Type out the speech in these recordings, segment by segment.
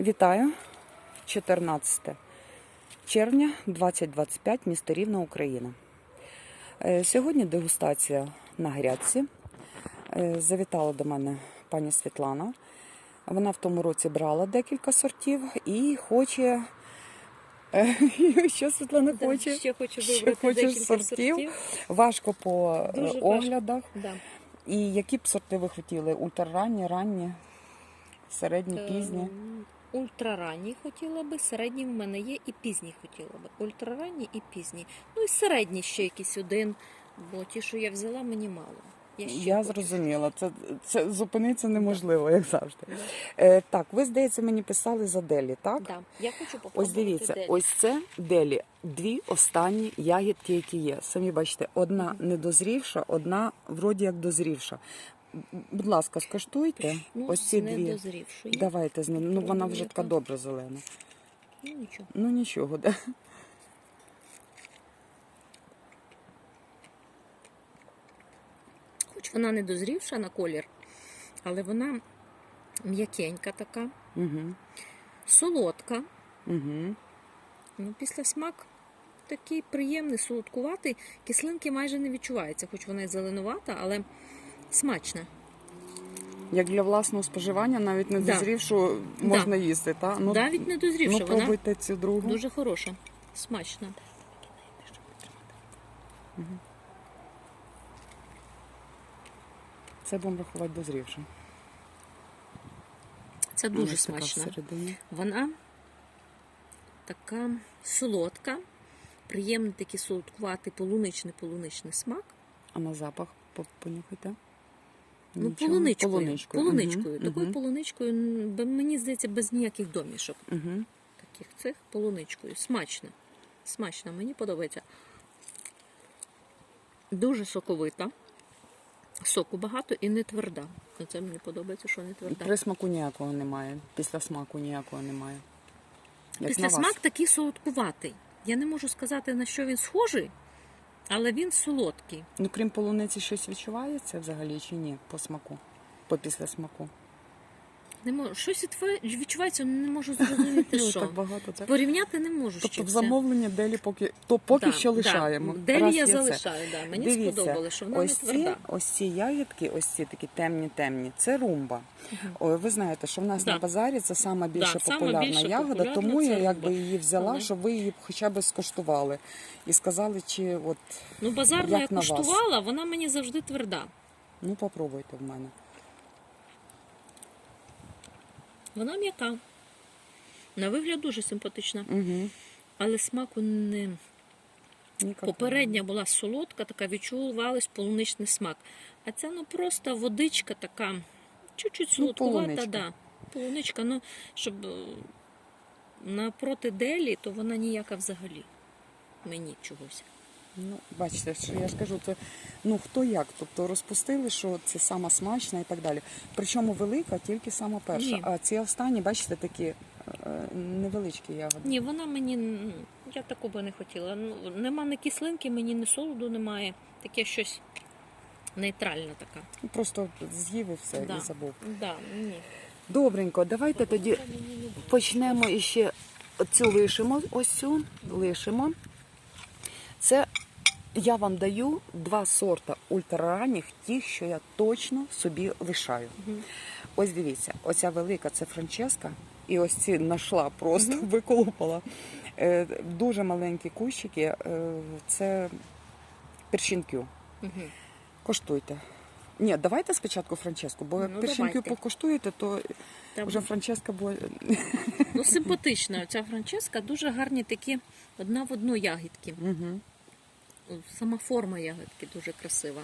Вітаю! 14 червня 2025, місто Рівна, Україна. Е, Сьогодні дегустація на грядці. Е, Завітала до мене пані Світлана. Вона в тому році брала декілька сортів і хоче. Е, Що Світлана хоче? Ще хочу Ще вибрати декілька сортів? сортів. Важко по Дуже важко. оглядах. Да. І які б сорти ви хотіли? Ультраранні, ранні, середні, пізні? Ультраранні хотіла би, середні в мене є і пізні хотіла би. Ультраранні і пізні. Ну і середні ще якийсь один, бо ті, що я взяла, мені мало. Я, ще Я хочу. зрозуміла. Це, це зупинитися неможливо, як завжди. Да. Е, так, ви, здається, мені писали за Делі, так? Да. Я хочу попробувати Ось дивіться, делі. ось це Делі. Дві останні ягідки, які є. Самі бачите, одна недозрівша, одна вроді як дозрівша. Будь ласка, скуштуйте. Ну, ось ці дві. Давайте з ним. Ну вона вже така добре зелена. Ну нічого. Ну нічого, да. Хоч вона не дозрівша на колір, але вона м'якенька така, Угу. солодка. Угу. Ну, після смак такий приємний, солодкуватий. Кислинки майже не відчувається, хоч вона і зеленувата, але смачна. Як для власного споживання, навіть не Да. дозрівшу можна їсти, так? Ну, Навіть не дозрівша, ну вона пробуйте цю другу. дуже хороша, смачна. Це будемо рахувати дозрівшим. Це дуже Ось така смачна. всередині. Вона така солодка, приємний такий солодкуватий полуничний полуничний смак. А на запах по- понюхайте. Ну, Нічого. полуничкою. Полуничкою. полуничкою. Мгм, Такою полуничкою, мені здається, без ніяких домішок. мгм. Таких цих полуничкою. Смачно. Смачно, мені подобається. Дуже соковита. Соку багато і не тверда. Це мені подобається, що не тверда. Присмаку ніякого немає. Після смаку ніякого немає. Як Після смак такий солодкуватий. Я не можу сказати, на що він схожий, але він солодкий. Ну, крім полуниці, щось відчувається взагалі чи ні по смаку? По після смаку. Не можу. Щось відчувається, не можу зрозуміти, Ну, що. так багато це. Порівняти не можу. Тобто в це. замовленні делі поки то поки Да, що да. лишаємо. Делі Раз я залишаю, да. мені Дивіться, сподобалося, що вона ось не ці, ось ці ягідки, ось ці такі темні, темні. Це румба. Ой, ви знаєте, що в нас Да. на базарі це сама більша Да, популярна більша ягода, популярна тому я якби її взяла, Ага. щоб ви її хоча б скуштували і сказали, чи от Ну, базарну я Як вас? куштувала, вона мені завжди тверда. ну попробуйте в мене. Вона м'яка. На вигляд дуже симпатична, Угу. але смаку не. Попередня була солодка, така відчувалась полуничний смак. А ця ну просто водичка така, чуть-чуть солодкувата, полуничка. да. Полуничка, ну, щоб е, напроти делі, то вона ніяка взагалі. Мені чогось. Ну, бачите, що я ж кажу, це ну хто як. Тобто розпустили, що це сама смачна і так далі. Причому велика, тільки сама перша. Ні. А ці останні, бачите, такі е, невеличкі ягоди. Ні, вона мені. Я такого би не хотіла. Ну, нема ні кислинки, мені ні солоду немає. Таке щось нейтральне така. Просто з'їв і все, Да. і забув. Да, ні. Добренько, давайте тоді мені не почнемо іще цю лишимо. Ось цю лишимо. Це я вам даю два сорта ультраранніх, ті, що я точно собі лишаю. Мгм. Ось дивіться, оця велика це Франческа, і ось ці нашла, просто виколупала. Е, дуже маленькі кущики, е, це першинкю. Мгм. Коштуйте. Ні, давайте спочатку Франческу, бо Ну, першинкю давайте. покуштуєте, то Там, вже Франческа буде. ну, симпатична ця франческа, дуже гарні такі одна в одну ягідки. Угу. Сама форма ягодки дуже красива.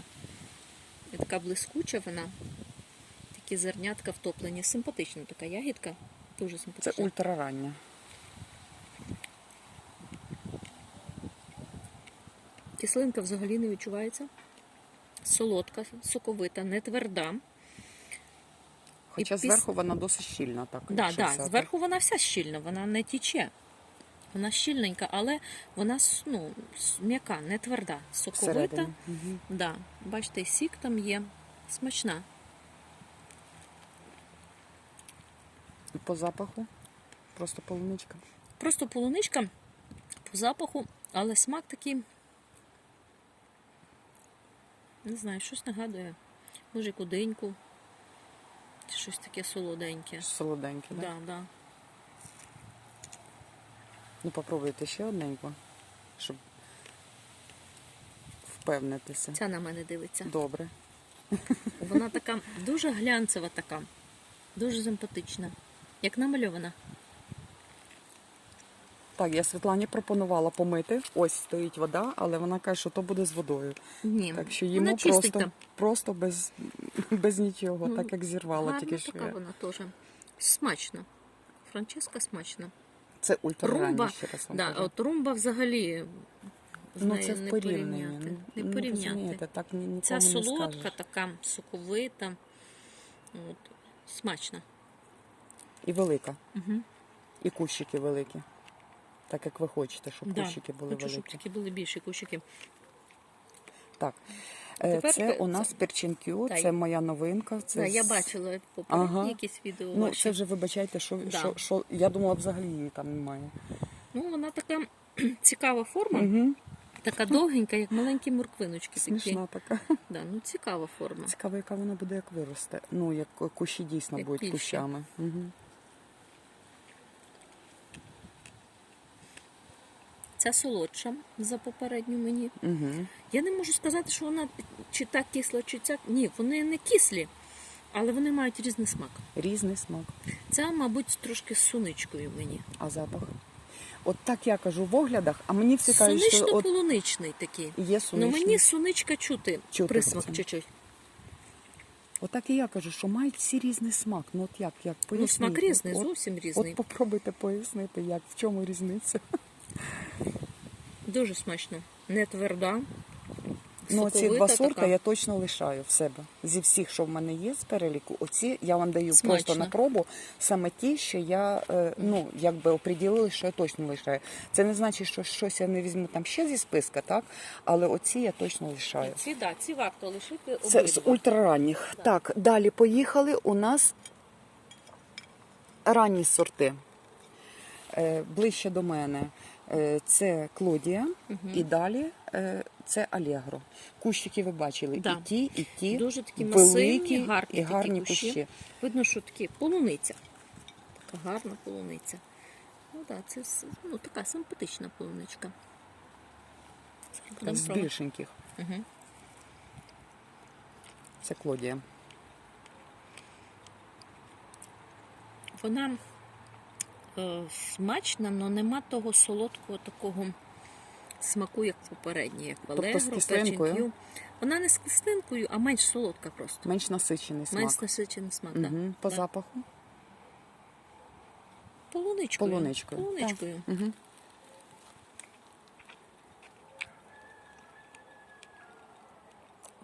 І така блискуча вона. Такі зернятка втоплені. Симпатична така ягідка. Дуже симпатична. Це ультрарання. Кислинка взагалі не відчувається. Солодка, соковита, не тверда. Хоча піс- зверху вона досить щільна. Так, Да, да, зверху вона вся щільна, вона не тіче. Вона щільненька, але вона ну, м'яка, не тверда, соковита. Мгм. Да. Бачите, сік там є. Смачна. По запаху. Просто полуничка. Просто полуничка по запаху, але смак такий. Не знаю, щось нагадує. Може, куденьку. Щось таке солоденьке. Солоденьке, так? Да, да. Ну, попробуйте ще одненьку, щоб впевнитися. Ця на мене дивиться. Добре. Вона така дуже глянцева така, дуже симпатична. Як намальована. Так, я Світлані пропонувала помити. Ось стоїть вода, але вона каже, що то буде з водою. Ні, Так що вона чистенька. просто, просто без, без нічого, Ну, так як зірвала Гарна тільки що. така я. вона теж. Смачна. Франческа смачна. Це вам да, от румба взагалі з ну, нею це в не порівнянні. порівняти. Не Ну, порівняти. розумієте, так ні, нікому Ця не солодка, скажеш. така соковита. От, смачна. І велика. Угу. І кущики великі. Так як ви хочете, щоб Да. кущики були Хочу, щоб великі. такі були більші кущики. Так. Е, Тепер Це у нас це- перчинкю, Та це моя новинка. Це Да, я бачила попередні Ага. якісь відео. Ну, це вже вибачайте, що, Да. що, що я думала, взагалі її там немає. Ну, вона така цікава форма, Угу. така довгенька, як маленькі морквиночки. Такі. Така. Да, ну, цікава форма. Цікаво, яка вона буде, як виросте. Ну, як кущі дійсно Як будуть більше. кущами. Угу. Ця солодша за попередню мені. Угу. Я не можу сказати, що вона чи так кисла, чи ця. Ні, вони не кислі, але вони мають різний смак. Різний смак. Ця, мабуть, трошки з суничкою мені. А запах? От так я кажу в оглядах, а мені всі кажуть, що от Сонично-полуничний такий. є Ну мені суничка чути, Чути присмак чуть-чуть. Отак і я кажу, що мають всі різний смак. Ну от як, як Ну, смак різний, От- зовсім От різний. попробуйте пояснити, як, в чому різниця. Дуже смачно. Не тверда. Ну, ці два сорта така. я точно лишаю в себе. Зі всіх, що в мене є з переліку, оці я вам даю Смачно. просто на пробу. Саме ті, що я е, ну якби оприділила, що я точно лишаю. Це не значить, що щось я не візьму там ще зі списка, так? Але оці я точно лишаю. Ці, да, ці варто лишити Це з обидва. ультраранніх. Так, далі поїхали. У нас ранні сорти. Е, ближче до мене. Е, Це Клодія і далі е, це Алегро. Кущики ви бачили. Да. І ті, і ті. Дуже такі великі масивні, гарні, і гарні такі кущі. кущі. Видно, що такі полуниця. Така гарна полуниця. Ну так, це ну, така симпатична полуничка. Будемо З більшеньких. Мгм. Це Клодія. Вона смачна, але нема того солодкого такого смаку, як попередній, як Тобто з кислинкою? Вона не з кислинкою, а менш солодка просто. Менш насичений смак. Менш насичений смак. да. Угу. По Да. запаху. Полуничкою. Полуничкою. Полуничкою. Угу.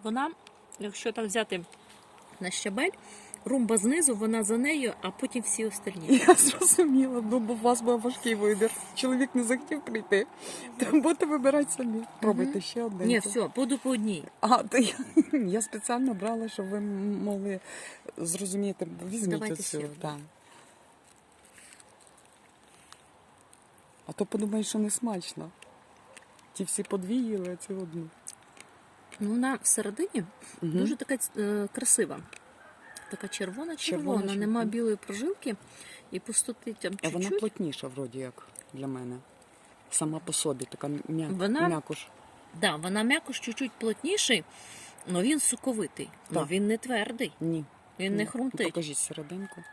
Вона, якщо так взяти на щабель, румба знизу, вона за нею, а потім всі остальні. Я зрозуміла, ну бо у вас був важкий вибір. Чоловік не захотів прийти. Будете вибирати самі. Пробуйте ще одне. Ні, все, буду по одній. А, то я, я спеціально брала, щоб ви могли зрозуміти. Візьміть. Так. А то подумаєш, що не смачно. Ті всі подвіїли, а цю одну. Ну, вона всередині Угу. дуже така е, красива. Така червона, червона, Червона, нема білої прожилки і пустоти там А вона чуть-чуть. плотніша, вроді як, для мене. Сама по собі, така м'я... Вона- м'якуш. Да, вона м'якош чуть-чуть плотніший, але він соковитий. Ну він не твердий, Ні. він не хрумтить. Покажіть серединку.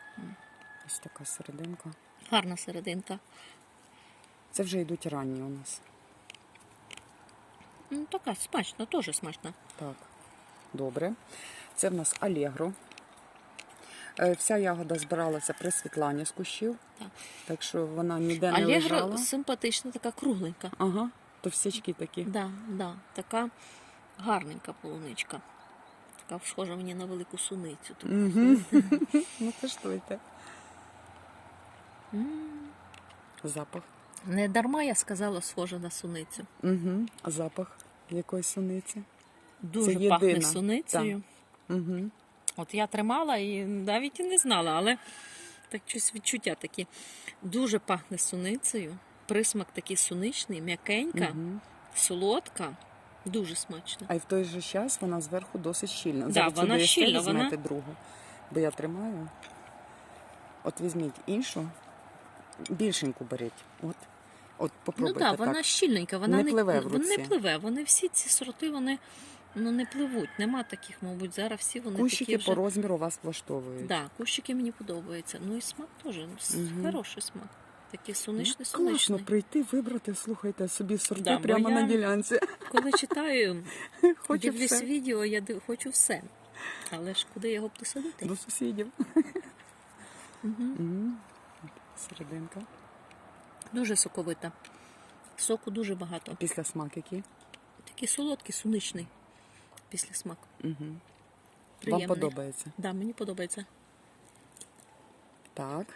Ось така серединка. Гарна серединка. Це вже йдуть ранні у нас. Ну, така смачна, теж смачна. Так, добре. Це в нас Алегро. Е, Вся ягода збиралася при Світлані з кущів, Так. так що вона ніде не Алегра симпатична, така кругленька. Ага, товстячки такі. Да, да, така гарненька полуничка. Така схожа мені на велику суницю. Угу. ну, коштуйте. Запах. Не дарма я сказала, схожа на суницю. Угу. Запах якоїсь суниці. Дуже Це пахне єдина, суницею. Угу. От я тримала і навіть і не знала, але Так щось відчуття такі. Дуже пахне суницею. Присмак такий суничний, м'якенька, Мгм. солодка, дуже смачно. А й в той же час вона зверху досить щільна. Да, Зараз вона щільна, вона- другу, бо я тримаю. От візьміть іншу, більшеньку беріть. От, от Ну попробуйте так, вона щільненька, вона Не не, пливе в вона не пливе. Вони всі ці сорти, вони ну, не пливуть. Нема таких, мабуть, зараз всі вони Кущики такі вже... по розміру вас влаштовують. Да, кущики мені подобаються. Ну і смак теж Мгм. хороший смак. Такий Ну, суничний, Класно прийти, вибрати, слухайте собі сорти Да, прямо я- на ділянці. Коли читаю, Хочу дивлюсь все. відео, я див- хочу все. Але ж куди його посадити? До сусідів. Мгм. Серединка. Дуже соковита. Соку дуже багато. Після смак який? Такий солодкий, суничний після смак. Угу. Вам подобається. Да, мені подобається. Так.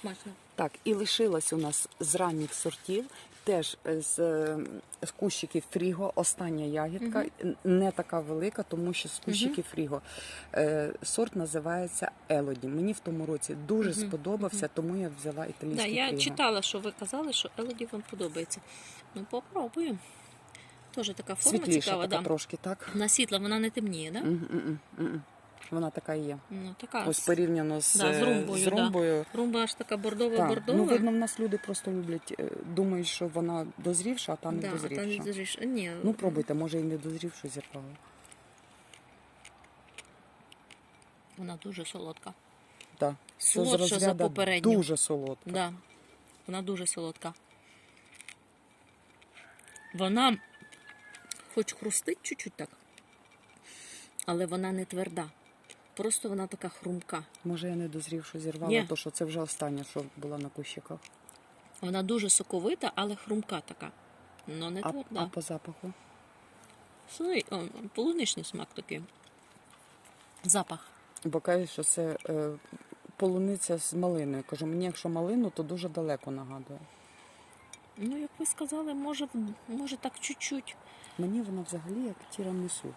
Смачно. Так, і лишилось у нас з ранніх сортів, теж з, е, з кущиків Фріго, остання ягідка, н- не така велика, тому що з кущиків Фріго. Е, сорт називається Елоді. Мені в тому році дуже Мгм, сподобався, тому я взяла Да, італійський я Фріго. читала, що ви казали, що Елоді вам подобається. Ну, попробую. Теж така форма Світліша цікава, така да. трошки, так? На світла вона не темніє, да? Мгм, мгм. Вона така і є. Ну, така. Ось порівняно з, да, з румбою, з да. Румба аж така Так, бордова-бордова. ну видно, в нас люди просто люблять, е, думають, що вона дозрівша, а та не да, а та не дозрівша. Ні, Ну пробуйте, може і не дозрівшу зірвала. вона дуже солодка. Так. Це з Солодша за розряду попередню. дуже солодка. Да, вона дуже солодка. Вона хоч хрустить чуть-чуть так, але вона не тверда. Просто вона така хрумка. Може, я не дозрівшу зірвала, Ні. то що це вже остання, що була на кущиках. Вона дуже соковита, але хрумка така. Ну не А, тверда. а по запаху? Слухай, полуничний смак такий. Запах. Бо кажуть, що це е, полуниця з малиною. Кажу, мені якщо малину, то дуже далеко нагадує. Ну, як ви сказали, може, може так чуть-чуть. Мені вона взагалі як тірамісу.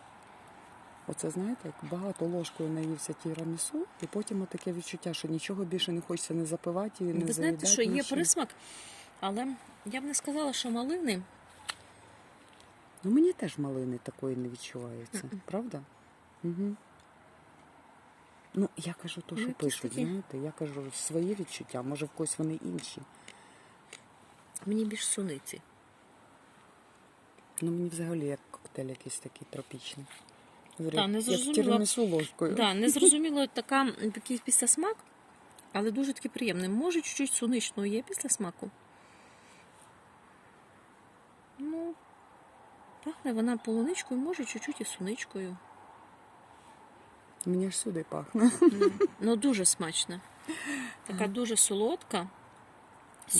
Оце знаєте, як багато ложкою наївся тірамісу, і потім таке відчуття, що нічого більше не хочеться не запивати, і не ви знаєте, що є нічим. присмак, але я б не сказала, що малини. Ну мені теж малини такої не відчувається, правда? Угу. Ну, я кажу то, Ну, що якісь пишуть, такі. знаєте, я кажу свої відчуття, може в когось вони інші. Мені більш суниці. Ну мені взагалі як коктейль якийсь такий тропічний. Та, не як ложкою. Да, не зрозуміло така м, такий після смак, але дуже такий приємний. Може, чуть-чуть суничного є після смаку. Ну, пахне вона полуничкою, може, чуть-чуть і суничкою. Мені ж сюди пахне. Ну, ну дуже смачна. Така дуже солодка,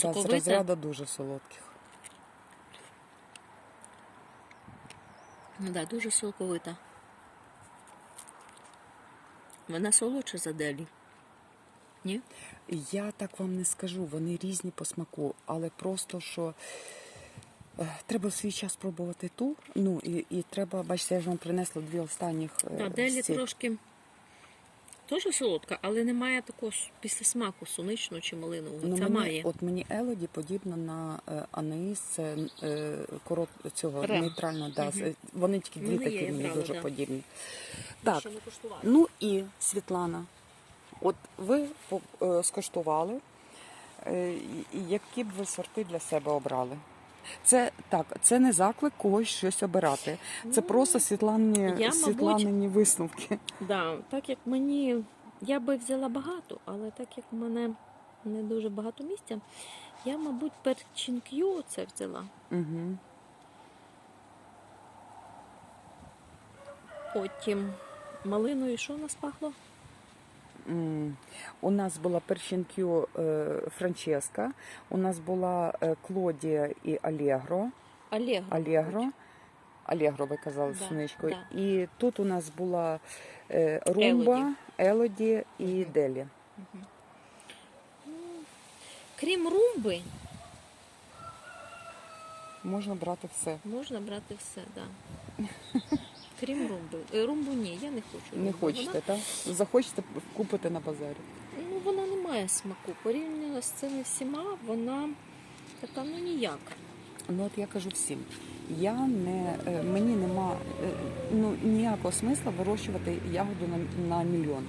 Да, з розряду дуже солодких. Ну, да, дуже соковита. Вона солодша за делі. Ні? Я так вам не скажу, вони різні по смаку, але просто що е, треба в свій час пробувати ту. Ну і, і треба, бачите, я ж вам принесла дві останніх. Так, Да, делі з трошки теж солодка, але немає такого після смаку суничного чи малинового. Ну, Це мені, має. От мені Елоді подібна на е, Анаїс, це е, корот цього Рем. нейтрально. Да, з- Вони тільки дві Вони такі мені дуже да. подібні. Так, Ще не куштувала. Ну і Світлана, от ви по- е, скуштували, е, і- і які б ви сорти для себе обрали? Це так, це не заклик когось щось обирати. Це Ну, просто Світлані, я, мабуть, висновки. Да, так як мені. Я би взяла багато, але так як в мене не дуже багато місця, я, мабуть, перчинкю це взяла. Угу. Потім малиною що у нас пахло? У нас була перчинкю е, Франческа, у нас була е, Клодія і Алегро. Олег. Алегро. Алегро, ви казали Да, синичкою. да. І тут у нас була е, Румба, Елоді і Мгм. Делі. Крім румби, Можна брати все. можна брати все, да. Крім румби. Е, Румбу ні, я не хочу. Не румбу. хочете, так? Захочете купити на базарі. Ну, вона не має смаку. Порівняно з цими всіма, вона така, ну ніяк. Ну от я кажу всім, я не е, мені нема е, ну ніякого смисла вирощувати ягоду на, на мільйон.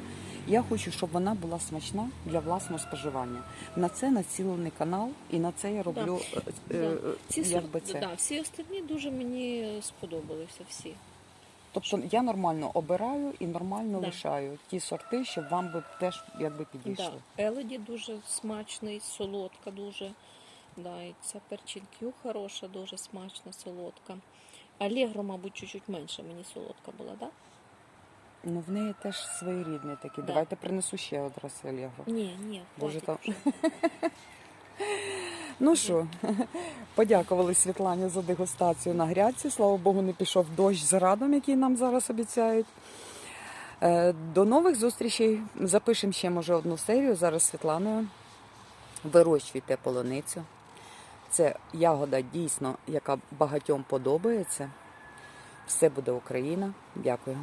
Я хочу, щоб вона була смачна для власного споживання. На це націлений канал, і на це я роблю е, Да. е, Ці якби це. да, всі остальні дуже мені сподобалися всі. Тобто я нормально обираю і нормально Да. лишаю ті сорти, щоб вам би теж якби підійшли. Да. Елоді дуже смачний, солодка дуже. Да, і ця перчинкю хороша, дуже смачна, солодка. Алегро, мабуть, чуть-чуть менше мені солодка була, так? Ну в неї теж своєрідні такі. Да. Давайте принесу ще од раз Алегро. Да? Ні, ні, Боже, хватить там- вже. Ну що, подякували Світлані за дегустацію на грядці. Слава Богу, не пішов дощ з радом, який нам зараз обіцяють. Е, До нових зустрічей. Запишемо ще, може, одну серію зараз Світланою. Вирощуйте полуницю. Це ягода дійсно, яка багатьом подобається. Все буде Україна. Дякую.